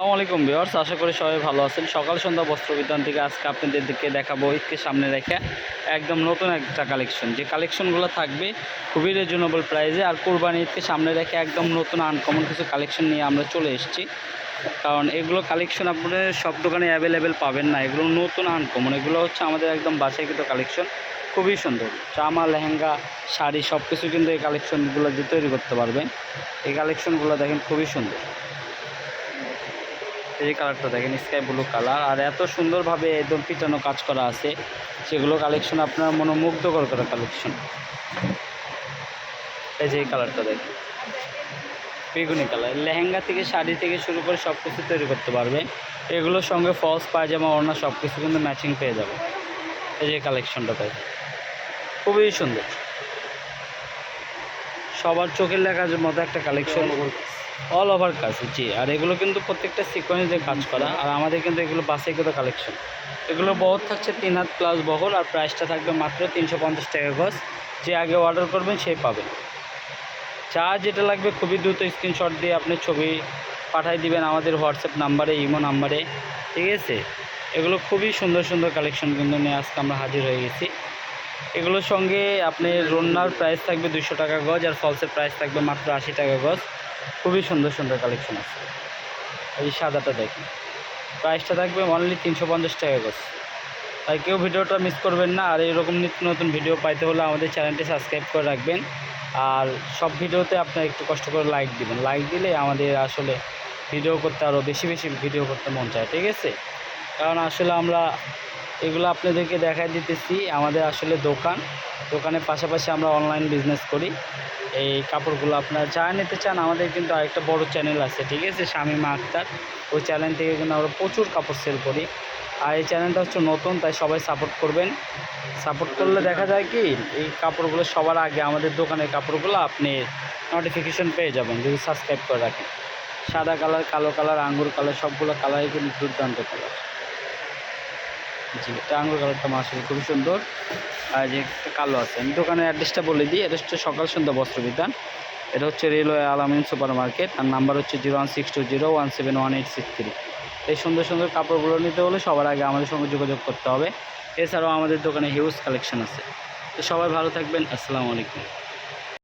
আসসালামু আলাইকুম ভিউয়ার্স, আশা করি সবাই ভালো আছেন। সকাল সন্ধ্যা বস্ত্র বিতান থেকে আজকে আপনাদের দিকে দেখাবো ঈদকে সামনে রেখে একদম নতুন একটা কালেকশন। যে কালেকশনগুলো থাকবে খুবই রিজনেবল প্রাইসে আর কোরবানি ঈদকে সামনে রেখে একদম নতুন আনকমন কিছু কালেকশন নিয়ে আমরা চলে এসেছি। কারণ এগুলো কালেকশন আপনাদের সব দোকানে অ্যাভেলেবেল পাবেন না। এগুলো নতুন আনকমন এগুলো হচ্ছে আমাদের একদম বাছাইকৃত কালেকশন। খুবই সুন্দর। জামা, লেহেঙ্গা, শাড়ি সব কিছু কিন্তু এই কালেকশনগুলো দিয়ে তৈরি করতে পারবেন। এই কালেকশনগুলো দেখেন খুবই সুন্দর। এই কালারটা দেখেন স্কাই ব্লু কালার আর এত সুন্দরভাবে একদম পিটানো কাজ করা আছে, সেগুলো কালেকশন আপনার মনোমুগ্ধকর করা কালেকশন এই যে এই কালারটা দেখেন, বেগুনি কালার। লেহেঙ্গা থেকে শাড়ি থেকে শুরু করে সব কিছু তৈরি করতে পারবে। এগুলোর সঙ্গে ফলস পায়জামা, ওড়না সব কিছু কিন্তু ম্যাচিং পেয়ে যাবে। এই যে কালেকশনটা দেখেন, খুবই সুন্দর। সবার চোখের লেখার মতো একটা কালেকশন অল ওভার কাজ জি। আর এগুলো কিন্তু প্রত্যেকটা সিকোয়েন্সে কাজ করা। আর আমাদের কিন্তু এগুলো বাসে কিন্তু কালেকশন এগুলো বহর থাকছে তিন হাত প্লাস বহর আর প্রাইসটা থাকবে মাত্র তিনশো পঞ্চাশ টাকা গজ যে আগে অর্ডার করবেন, সেই পাবেন যা যেটা লাগবে খুবই দ্রুত স্ক্রিনশট দিয়ে আপনি ছবি পাঠাই দিবেন আমাদের হোয়াটসঅ্যাপ নাম্বারে ইমো নাম্বারে। ঠিক আছে? এগুলো খুবই সুন্দর সুন্দর কালেকশন কিন্তু নিয়ে আজকে আমরা হাজির হয়ে গেছি। এগুলোর সঙ্গে আপনি রন্নার প্রাইস থাকবে দুশো টাকা গজ আর ফলসের প্রাইস থাকবে মাত্র আশি টাকা গজ খুবই সুন্দর সুন্দর কালেকশন আছে। এই সাদাটা দেখি প্রাইসটা থাকবে অনলি তিনশো পঞ্চাশ টাকা গজ তাই কেউ ভিডিওটা মিস করবেন না, আর এরকম নিত্য নতুন ভিডিও পাইতে হলে আমাদের চ্যানেলটি সাবস্ক্রাইব করে রাখবেন। আর সব ভিডিওতে আপনার একটু কষ্ট করে লাইক দিবেন। লাইক দিলে আমাদের আসলে ভিডিও করতে আরও বেশি বেশি ভিডিও করতে মন চায়, ঠিক আছে? কারণ আসলে আমরা এগুলো আপনাদেরকে দেখাই দিতেছি। আমাদের আসলে দোকান। দোকানের পাশাপাশি আমরা অনলাইন বিজনেস করি। এই কাপড়গুলো আপনারা যা নিতে চান, আমাদের কিন্তু আরেকটা বড় চ্যানেল আছে, ঠিক আছে? শামিমা আক্তার। ওই চ্যানেল থেকে কিন্তু আমরা প্রচুর কাপড় সেল করি। আর এই চ্যানেলটা হচ্ছে নতুন, তাই সবাই সাপোর্ট করবেন। সাপোর্ট করলে দেখা যায় কি, এই কাপড়গুলো সবার আগে আমাদের দোকানের কাপড়গুলো আপনি নোটিফিকেশন পেয়ে যাবেন, যদি সাবস্ক্রাইব করে রাখেন। সাদা কালার কালো কালার আঙ্গুর কালার সবগুলো কালারই কিন্তু দুর্দান্ত কালার জি, এটা আঙ্গুর কালারটা মাসে খুবই সুন্দর। আর যে একটা কালো আছে, আমি দোকানের অ্যাড্রেসটা বলে দিই এটা হচ্ছে সকাল সন্ধ্যা বস্ত্র বিধান এটা হচ্ছে রেলওয়ে আলামিন সুপার মার্কেট আর নাম্বার হচ্ছে zero one six two zero one seven one eight six three. এই সুন্দর সুন্দর কাপড়গুলো নিতে হলে সবার আগে আমাদের সঙ্গে যোগাযোগ করতে হবে। এছাড়াও আমাদের দোকানে হিউজ কালেকশন আছে। তো সবাই ভালো থাকবেন, আসসালামু আলাইকুম।